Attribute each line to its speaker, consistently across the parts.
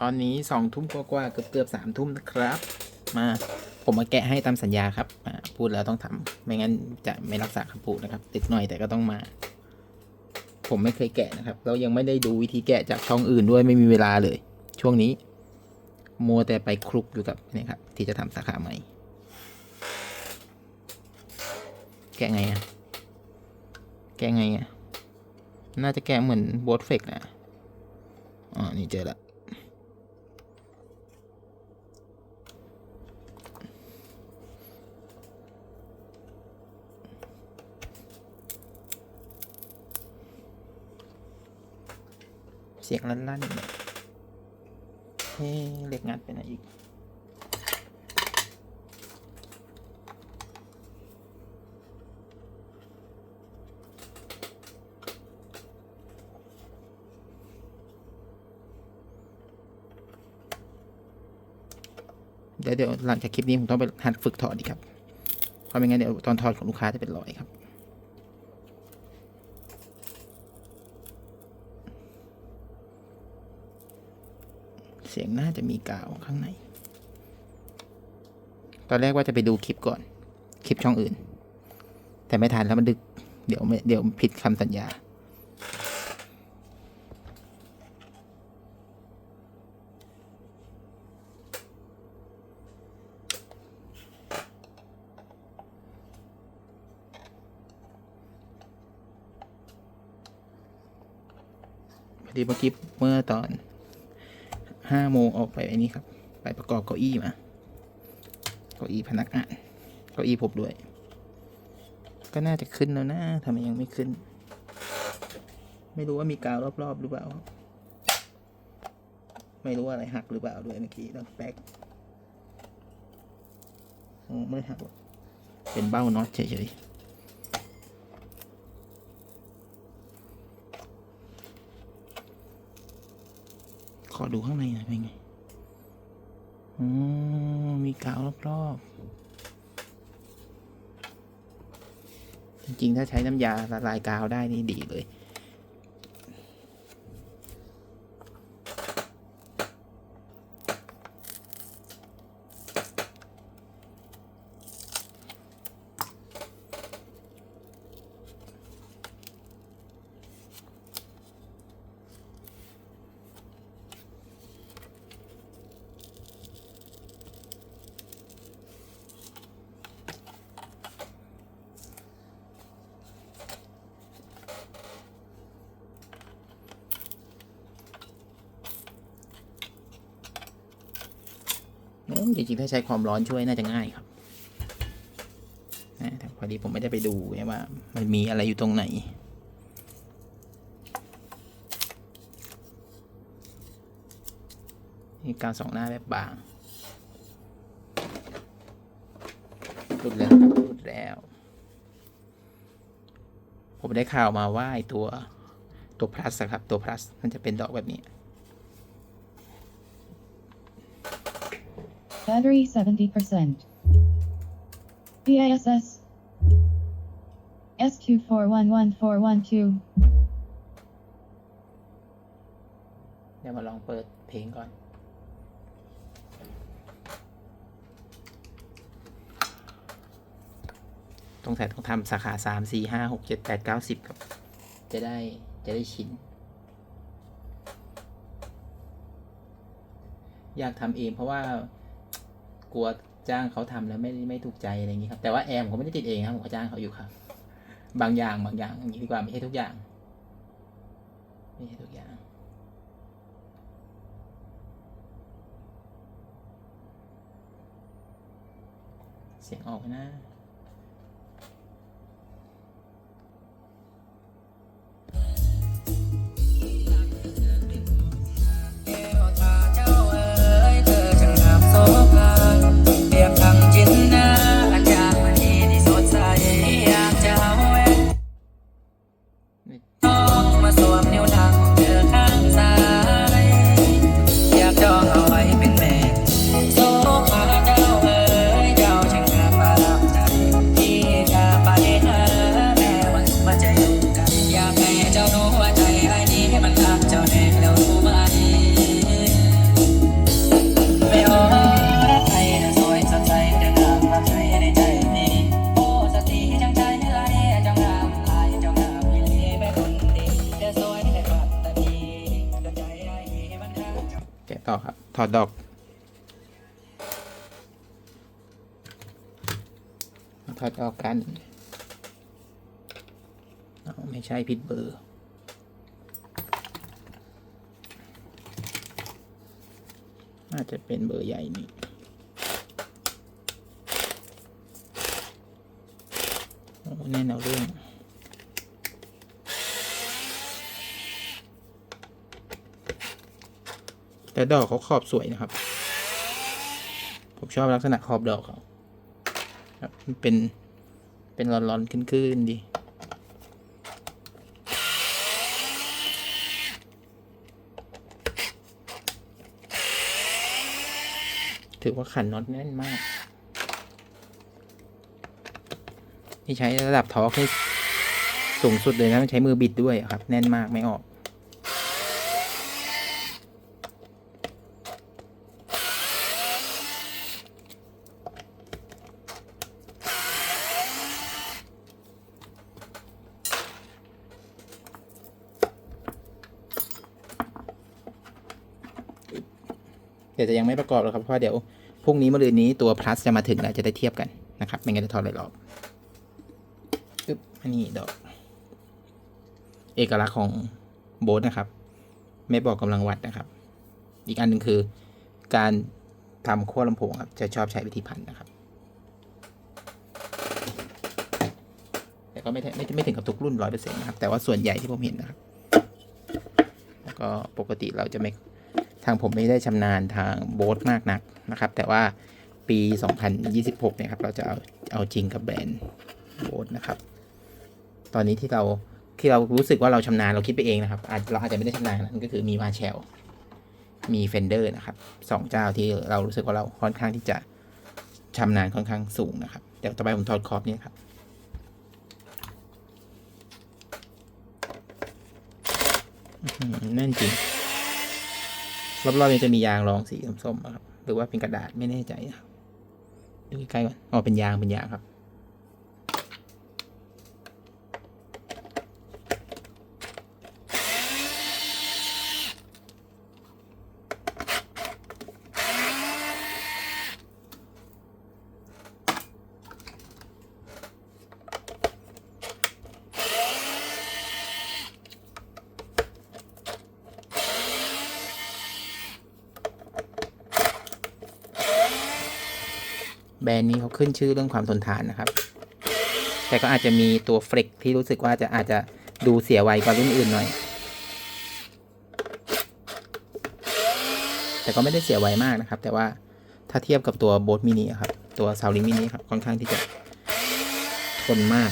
Speaker 1: ตอนนี้สองทุ่มกว่าๆเกือบเกือบสามทุ่มนะครับ มาผมมาแกะให้ตามสัญญาครับพูดแล้วต้องทำไม่งั้นจะไม่รักษาคำพูดนะครับ ติดหน่อยแต่ก็ต้องมา ผมไม่เคยแกะนะครับแล้วยังไม่ได้ดูวิธีแกะจากช่องอื่นด้วยไม่มีเวลาเลย ช่วงนี้ มัวแต่ไปคลุกอยู่กับนี่ครับ ที่จะทำสาขาใหม่ แกะไงอะแกะไงอะน่าจะแกะเหมือนบอสเฟกนะอ๋อนี่เจอละ เสียงลั่นๆเนี่ยเฮ้เหล็กงัดไปไหนอีก เดี๋ยวเดี๋ยวหลังจากคลิปนี้ผมต้องไปหัดฝึกถอดอีครับเพราะไม่งั้นเดี๋ยวตอนถอดของลูกค้าจะเป็นรอยครับียงน่าจะมีกาวข้างใน ตอนแรกว่าจะไปดูคลิปก่อน คลิปช่องอื่น แต่ไม่ทันแล้วมันดึก เดี๋ยวเดี๋ยวผิดคำสัญญา พอดีเมื่อกี้เมื่อตอน ห้าโมงออกไปไอ้นี้ครับ ไปประกอบเก้าอี้มา เก้าอี้พนักงาน เก้าอี้ผมด้วย ก็น่าจะขึ้นแล้วนะทำไมยังไม่ขึ้น ไม่รู้ว่ามีกาวรอบๆหรือเปล่า ไม่รู้ว่าอะไรหักหรือเปล่าด้วยเมื่อกี้ต้องแป๊กโอ้ไม่หักหรอกเป็นเบ้าน็อตเฉยๆ อดูข้างในหน่อยเป็นไงอ๋อมีกาวรอบๆจริงๆ ถ้าใช้น้ำยาละลายกาวได้นี่ดีเลย จริงๆถ้าใช้ความร้อนช่วยน่าจะง่ายครับนะแต่พอดีผมไม่ได้ไปดูว่า มันมีอะไรอยู่ตรงไหน นี่การสองหน้าแบบบางรุดแล้วครับรุดแล้ว ผมได้ข่าวมาว่าไอตัวตัว plus ครับ ตัว plus มันจะเป็นดอกแบบนี้
Speaker 2: Battery 70%. BISS S2411412.
Speaker 1: เดี๋ยวมาลองเปิดเพลงก่อนต้องใส่ต้องทำสาขาสามสี่ห้าหกเจ็ดแปดเก้าสิบครับ จะได้จะได้ชิน อยากทำเองเพราะว่า กลัวจ้างเขาทำแล้วไม่ไม่ถูกใจอะไรอย่างนี้ครับ แต่ว่าแอมผมก็ไม่ได้ติดเองครับผมก็จ้างเขาอยู่ครับ บางอย่างบางอย่างอย่างนี้ดีกว่าไม่ใช่ทุกอย่างไม่ใช่ทุกอย่าง เสียงออกนะ
Speaker 3: มา
Speaker 1: ถอดอกกันเอาไม่ใช่ผิดเบอร์น่าจะเป็นเบอร์ใหญ่นี่โอ้แน่นเอาเรื่องแต่ดอกเขาขอบสวยนะครับ ผมชอบลักษณะขอบดอกเขา เป็นเป็นร้อนๆขึ้นๆดีถือว่าขันน็อตแน่นมากที่ใช้ระดับทอร์กให้สูงสุดเลยนะต้องใช้มือบิดด้วยครับ แน่นมากไม่ออก เดี๋ยวจะยังไม่ประกอบหรอกครับเพราะเดี๋ยวพรุ่งนี้มะรืนนี้ตัว plus จะมาถึงแล้วจะได้เทียบกันนะครับไม่งั้นจะถอดหลายรอบปึ๊บอันนี้ดอก เอกลักษณ์ของโบสนะครับ ไม่บอกกำลังวัดนะครับ อีกอันหนึ่งคือ การทำขั้วลำโพงครับจะชอบใช้วิธีพันนะครับ แต่ก็ไม่ไม่ไม่ถึงกับทุกรุ่นร้อยเปอร์เซ็นต์นะครับ แต่ว่าส่วนใหญ่ที่ผมเห็นนะครับ แล้วก็ปกติเราจะไม่ ทางผมไม่ได้ชำนาญทางโบ๊ทมากนักนะครับ แต่ว่าปี 2026 เนี่ยครับ เราจะเอาเอาจริงกับแบรนด์โบ๊ทนะครับ ตอนนี้ที่เราที่เรารู้สึกว่าเราชำนาญเราคิดไปเองนะครับอาจเราอาจจะไม่ได้ชำนาญนาดนั้นก็คือมีมาแชลมีเฟนเดอร์นะครับสองเจ้าที่เรารู้สึกว่าเราค่อนข้างที่จะชำนาญค่อนข้างสูงนะครับ เดี๋ยวต่อไปผมถอดครอบนี่ครับอื้อหือแน่นจริง รอบๆนี้จะมียางรองสีส้มๆอะครับ หรือว่าเป็นกระดาษไม่แน่ใจครับดูใกล้ๆก่อนอ๋อเป็นยางเป็นยางครับ แบรนด์นี้เขาขึ้นชื่อเรื่องความทนทานนะครับ แต่ก็อาจจะมีตัวเฟล็กที่รู้สึกว่าจะอาจจะดูเสียไวกว่ารุ่นอื่นหน่อย แต่ก็ไม่ได้เสียไวมากนะครับ แต่ว่าถ้าเทียบกับตัวโบ t มินิครับ ตัวซาวลิมินิครับ ค่อนข้างที่จะทนมาก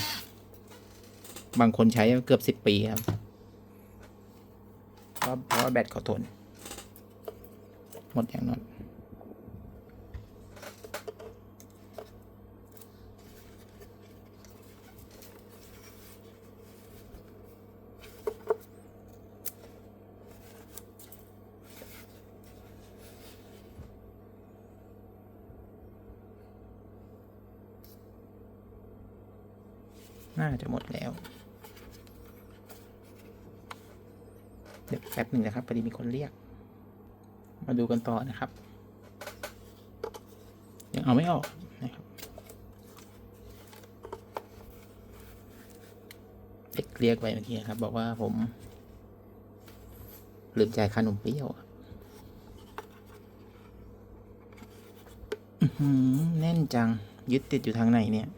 Speaker 1: บางคนใช้เกือบสิบปีครับ เพราะเพราะว่าแบตเขาทน หมดอย่างนั้น น่าจะหมดแล้ว เดี๋ยวแป๊บหนึ่งนะครับพอดีมีคนเรียก มาดูกันต่อนะครับ ยังเอาไม่ออกนะครับเด็กเรียกไปเมื่อกี้ครับ บอกว่าผม ลืมจ่ายค่านมเปรี้ยวอะอื้อหือแน่นจัง ยึดติดอยู่ทางไหนเนี่ย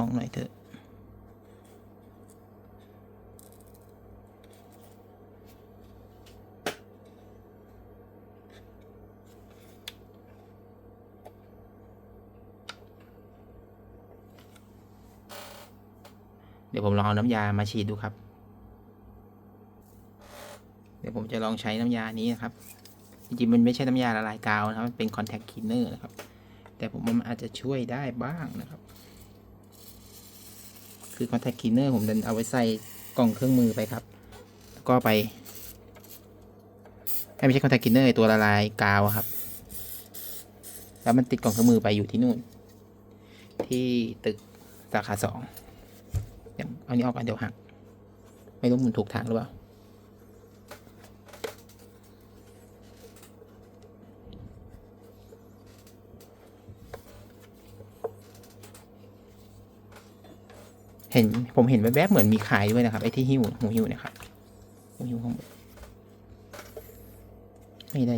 Speaker 1: องหน่อยเถอะเดี๋ยวผมลองเอาน้ำยามาฉีดดูครับ เดี๋ยวผมจะลองใช้น้ำยานี้นะครับ จริงๆ มันไม่ใช่น้ำยาละลายกาวนะครับมันเป็น contact cleaner นะครับ แต่ผมว่ามันอาจจะช่วยได้บ้างนะครับ คือ contact cleaner ผมดันเอาไว้ใส่กล่องเครื่องมือไปครับ ก็ไปไม่ใช่คอนแทคกินเนอร์ตัวละลายกาวครับ แล้วมันติดกล่องเครื่องมือไปอยู่ที่นู่น ที่ตึกสาขาสองเดี๋ยวเอานี้ออกก่อนเดี๋ยวหัก ไม่รู้มันถูกทางหรือเปล่า เห็นผมเห็นแวบๆเหมือนมีขายด้วยนะครับไอ้ที่หิ้วหูหิ้วเนะครับหูหิ้วข้างบนไม่ได้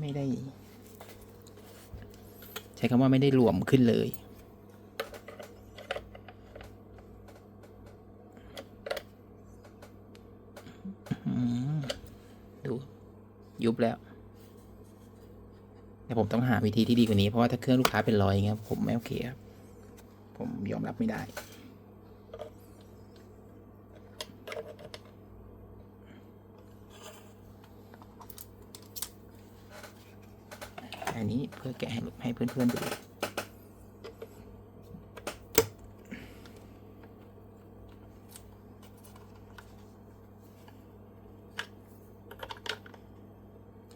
Speaker 1: ไม่ได้ ใช้คำว่าไม่ได้รวมขึ้นเลยดูยุบแล้วแต่ผมต้องหาวิธีที่ดีกว่านี้เพราะว่าถ้าเครื่องลูกค้าเป็นรอยอย่างเงี้ยผมไม่โอเคครับ ผมยอมรับไม่ได้ อันนี้เพื่อแกะให้ให้เพื่อนๆดู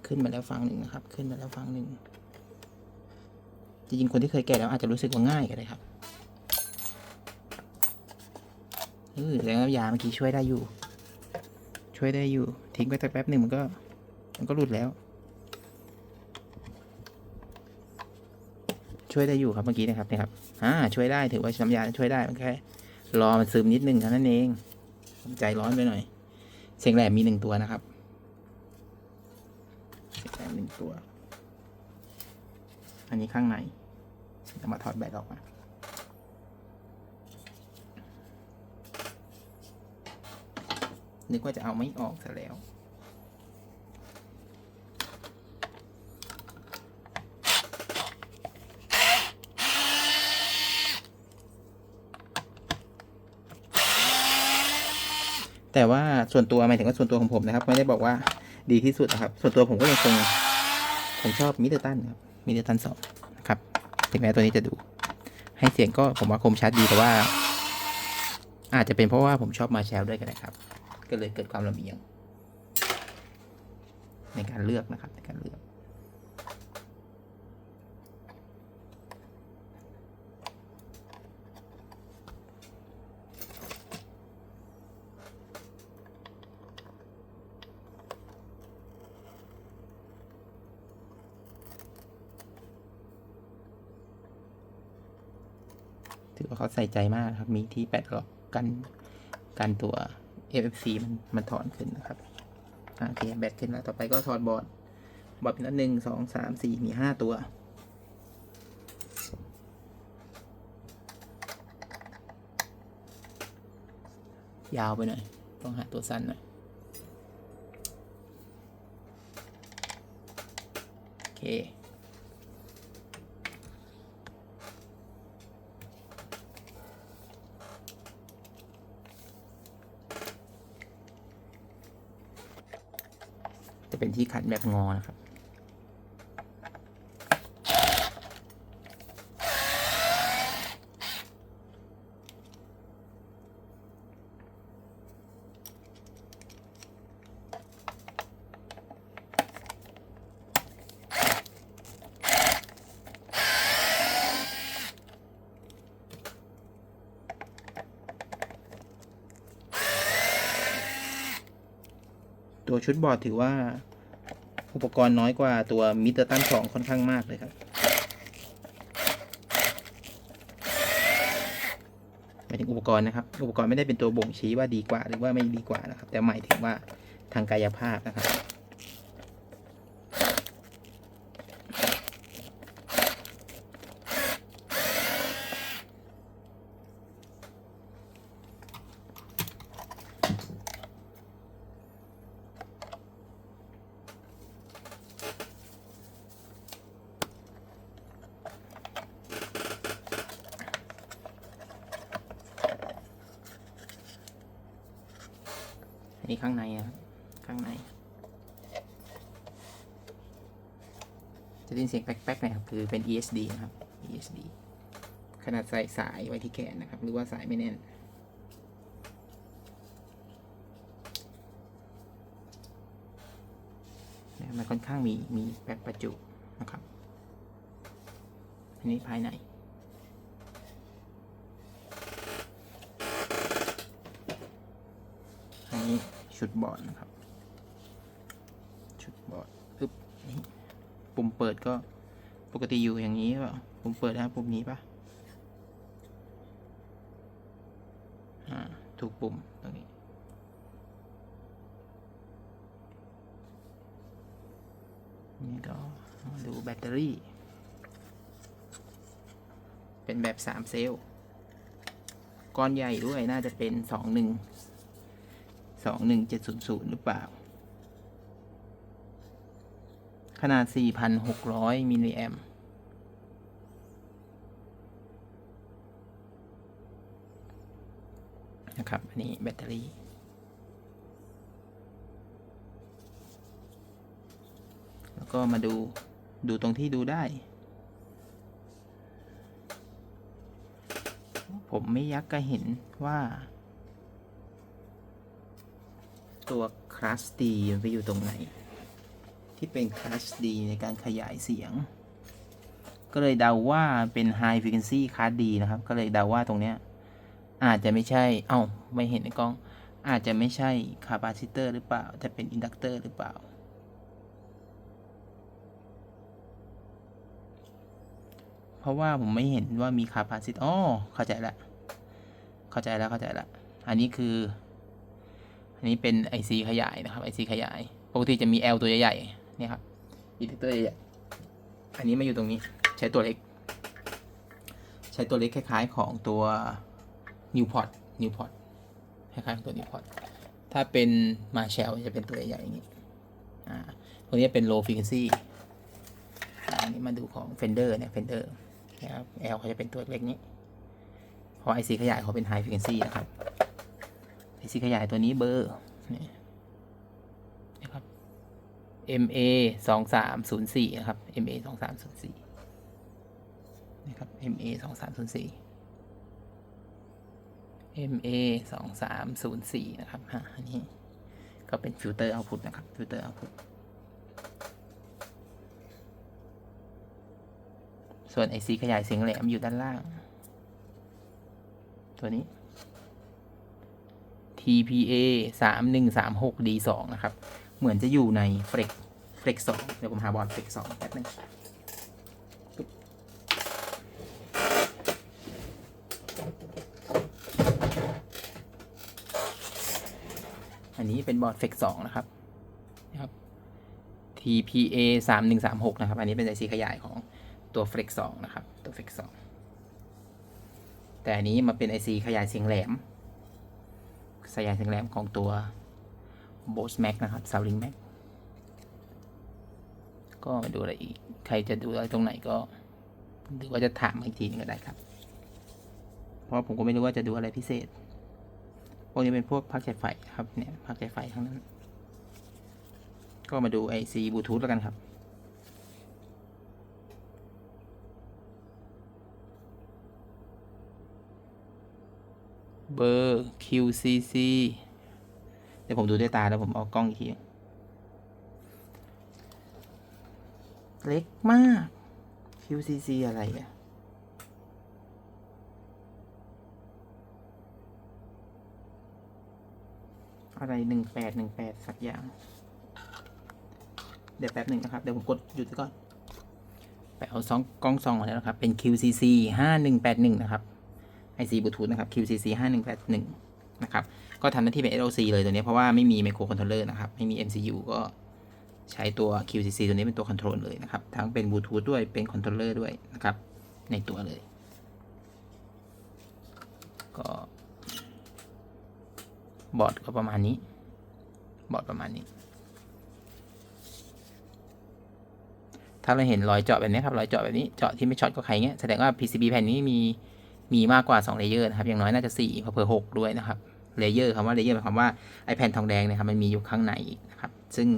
Speaker 1: ขึ้นมาแล้วฟังหนึ่งนะครับ ขึ้นมาแล้วฟังหนึ่ง จริงๆ คนที่เคยแกะแล้วอาจจะรู้สึกว่าง่ายก็ได้ครับเออแสดงว่ายาเมื่อกี้ช่วยได้อยู่ ช่วยได้อยู่ ทิ้งไปสักแป๊บหนึ่งมันก็ มันก็หลุดแล้ว ช่วยได้อยู่ครับเมื่อกี้นะครับนี่ครับอ่าช่วยได้ถือว่าน้ำยาช่วยได้มันแค่รอมันซึมนิดนึงเท่านั้นเองใจร้อนไปหน่อย เสียงแหลมมีหนึ่งตัวนะครับเสียงแหลมหนึ่งตัว อันนี้ข้างในจะมาถอดแบตออกมา นึกว่าจะเอาไม่ออกซะแล้ว แต่ว่าส่วนตัวหมายถึงว่าส่วนตัวของผมนะครับ ไม่ได้บอกว่าดีที่สุดนะครับ ส่วนตัวผมก็ยังคงผมชอบมิเตอร์ตันครับมิเตอร์ตันสองนะครับถึงแม้ตัวนี้จะดู ให้เสียงก็ผมว่าคมชัดดีแต่ว่า อาจจะเป็นเพราะว่าผมชอบมาแชลด้วยกันนะครับ ก็เลยเกิดความลำเอียง ในการเลือกนะครับในการเลือกถือว่าเขาใส่ใจมากครับ มีที่แปดหลอกกันกันตัว FFC มันมันถอนขึ้นนะครับโอเคแบตขึ้นแล้วต่อไปก็ถอดบอร์ดบอร์ดเป็นอันหนึ่งสองสามสี่มีห้าตัว ยาวไปหน่อย ต้องหาตัวสั้นหน่อยโอเค เป็นที่ขัดแบบงอนะครับตัวชุดบอร์ดถือว่า อุปกรณ์น้อยกว่าตัวมิเตอร์ตันสองค่อนข้างมากเลยครับ หมายถึงอุปกรณ์นะครับ อุปกรณ์ไม่ได้เป็นตัวบ่งชี้ว่าดีกว่าหรือว่าไม่ดีกว่านะครับ แต่หมายถึงว่าทางกายภาพนะครับ นนี้ข้างในครับข้างใน จะได้ยินเสียงแป๊กๆนะครับคือเป็น ESD นะครับ ESD ขนาดใส่สายไว้ที่แขนนะครับ หรือว่าสายไม่แน่นนะครับมันค่อนข้างมีมีแป๊กประจุนะครับ อันนี้ภายใน ชุดบอร์ดนะครับ ชุดบอร์ดปึ๊บปุ่มเปิดก็ปกติอยู่อย่างนี้เปล่าปุ่มเปิดนะปุ่มนี้ป่ะอ่าถูกปุ่มตรงนี้นี่ก็มาดูแบตเตอรี่ เป็นแบบ 3 เซลล์ ก้อนใหญ่ด้วยน่าจะเป็น 21 21700 หรือเปล่า ขนาด 4,600 มิลลิแอมนะครับ อันนี้แบตเตอรี่ แล้วก็มาดูดูตรงที่ดูได้ ผมไม่ยักก็เห็นว่า ตัวคลาสดีมันไปอยู่ตรงไหน ที่เป็นคลาสดีในการขยายเสียง ก็เลยเดาว่าเป็น High Frequency คลาสดีนะครับ ก็เลยเดาว่าตรงเนี้ยอาจจะไม่ใช่ เอ้า ไม่เห็นในกล้อง อาจจะไม่ใช่คาปาซิเตอร์หรือเปล่าจะเป็นอินดักเตอร์หรือเปล่า เพราะว่าผมไม่เห็นว่ามีคาปาซิตอ๋อเข้าใจละ เข้าใจแล้ว เข้าใจละ อันนี้คือ อันนี้เป็น IC ขยายนะครับ IC ขยาย ปกติจะมี L ตัวใหญ่ๆนี่ครับอินเตอร์ใหญ่ๆอันนี้มาอยู่ตรงนี้ใช้ตัวเล็ก ใช้ตัวเล็กคล้ายๆของตัว Newport Newport คล้ายๆตัว Newport ถ้าเป็น Marshall จะเป็นตัวใหญ่ๆอย่างนี้อ่าตัวนี้เป็น low frequency อ่าอันนี้มาดูของ Fender เนี่ย Fender นะครับ L เขาจะเป็นตัวเล็กนี้พราะ IC ขยายเขาเป็น high frequency นะครับ IC ขยายตัวนี้เบอร์นี่นะครับ MA สองสามศูนย์สี่นะครับ MA สองสามศูนย์สี่นะครับ MA สองสามศูนย์สี่ MA สองสามศูนย์สี่นะครับฮะอันนี้ก็เป็นฟิลเตอร์เอาพุตนะครับ ฟิลเตอร์เอาพุตส่วน IC ขยายเสียงแหลมอยู่ด้านล่าง ตัวนี้ TPA สามหนึ่งสามหก D สองนะครับ เหมือนจะอยู่ใน Flex Flex สองเดี๋ยวผมหาบอร์ด Flex สองแป๊บนึงอันนี้เป็นบอร์ด Flex สองนะครับนะครับ TPA สามหนึ่งสามหกนะครับ อันนี้เป็นไอซีขยายของตัว Flex สองนะครับ ตัว Flex สองแต่อันนี้มาเป็น IC ขยายเสียงแหลม ขยายเสียงแหลมของตัว Bose Max นะครับ Sounding Max ก็มาดูอะไรอีก ใครจะดูอะไรตรงไหนก็หรือว่าจะถามอีกทีนึงก็ได้ครับ เพราะผมก็ไม่รู้ว่าจะดูอะไรพิเศษ พวกนี้เป็นพวกพักใจไฟครับเนี่ยพักใจไฟทั้งนั้น ก็มาดู IC Bluetooth แล้วกันครับ เบอร์ QCC เดี๋ยวผมดูด้วยตาแล้วผมเอากล้องอีกที เล็กมาก QCC อะไรอะอะไรหนึ่งแปดหนึ่งแปดสักอย่าง เดี๋ยวแป๊บหนึ่งนะครับ เดี๋ยวผมกดหยุดไว้ก่อน ไปเอาซองกล้องซองมาแล้วนะครับ เป็น QCC ห้าหนึ่งแปดหนึ่งนะครับ IC Bluetooth นะครับ QCC 5181นะครับ ก็ทำหน้าที่เป็น SoC เลยตัวนี้เพราะว่าไม่มี microcontroller นะครับ ไม่มี MCU ก็ใช้ตัว QCC ตัวนี้เป็นตัว control เลยนะครับ ทั้งเป็น Bluetooth ด้วยเป็น controller ด้วยนะครับ ในตัวเลย ก็บอร์ดก็ประมาณนี้ บอร์ดประมาณนี้ ถ้าเราเห็นรอยเจาะแบบนี้ครับ รอยเจาะแบบนี้ เจาะที่ไม่ช็อตก็ใครเงี้ย แสดงว่า PCB แผ่นนี้มี มีมากกว่า2เลเยอร์นะครับ อย่างน้อยน่าจะ4เผื่อหกด้วยนะครับ เลเยอร์คำว่าเลเยอร์หมายความว่าไอแผ่นทองแดงเนี่ยครับ มันมีอยู่ข้างในนะครับ ซึ่ง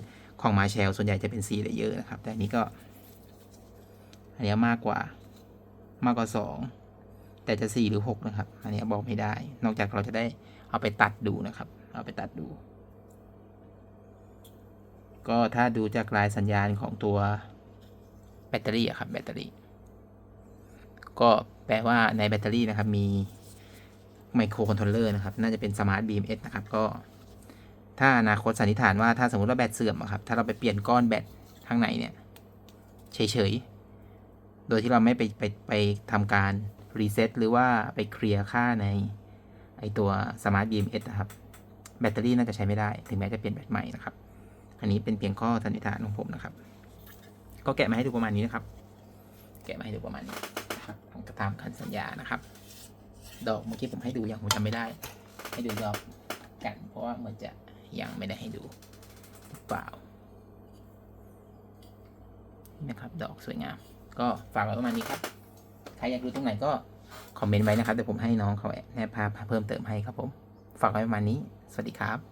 Speaker 1: ของมาแชลส่วนใหญ่จะเป็น4เลเยอร์นะครับ แต่อันนี้ก็ อันนี้มากกว่ามากกว่า 2 แต่จะ 4 หรือ 6 นะครับ อันนี้บอกไม่ได้ นอกจากเราจะได้เอาไปตัดดูนะครับ เอาไปตัดดู ก็ถ้าดูจากลายสัญญาณของตัวแบตเตอรี่ครับแบตเตอรี่ ก็แปลว่าในแบตเตอรี่นะครับ มีไมโครคอนโทรลเลอร์นะครับ น่าจะเป็น Smart BMS นะครับ ก็ ถ้าอนาคตสันนิษฐานว่าถ้าสมมติว่าแบตเสื่อมอะครับ ถ้าเราไปเปลี่ยนก้อนแบตข้างในเนี่ย เฉยๆ โดยที่เราไม่ไปไปไปทำการรีเซ็ตหรือว่าไปเคลียร์ค่าในไอตัว Smart BMS นะครับ แบตเตอรี่น่าจะใช้ไม่ได้ ถึงแม้จะเปลี่ยนแบตใหม่นะครับ อันนี้เป็นเพียงข้อสันนิษฐานของผมนะครับ ก็แกะมาให้ดูประมาณนี้นะครับ แกะมาให้ดูประมาณนี้ ครับตามคันสัญญานะครับ ดอกเมื่อกี้ผมให้ดูยังผมจำไม่ได้ ให้ดูดอกกัน เพราะว่ามือนจะยังไม่ได้ให้ดูหรือเปล่านี่นะครับ ดอกสวยงาม ก็ฝากไว้ประมาณนี้ครับ ใครอยากดูตรงไหนก็คอมเมนต์ไว้นะครับเดี๋ยวผมให้น้องเขาแนบภาพเพิ่มเติมให้ครับผม ฝากไว้ประมาณนี้ สวัสดีครับ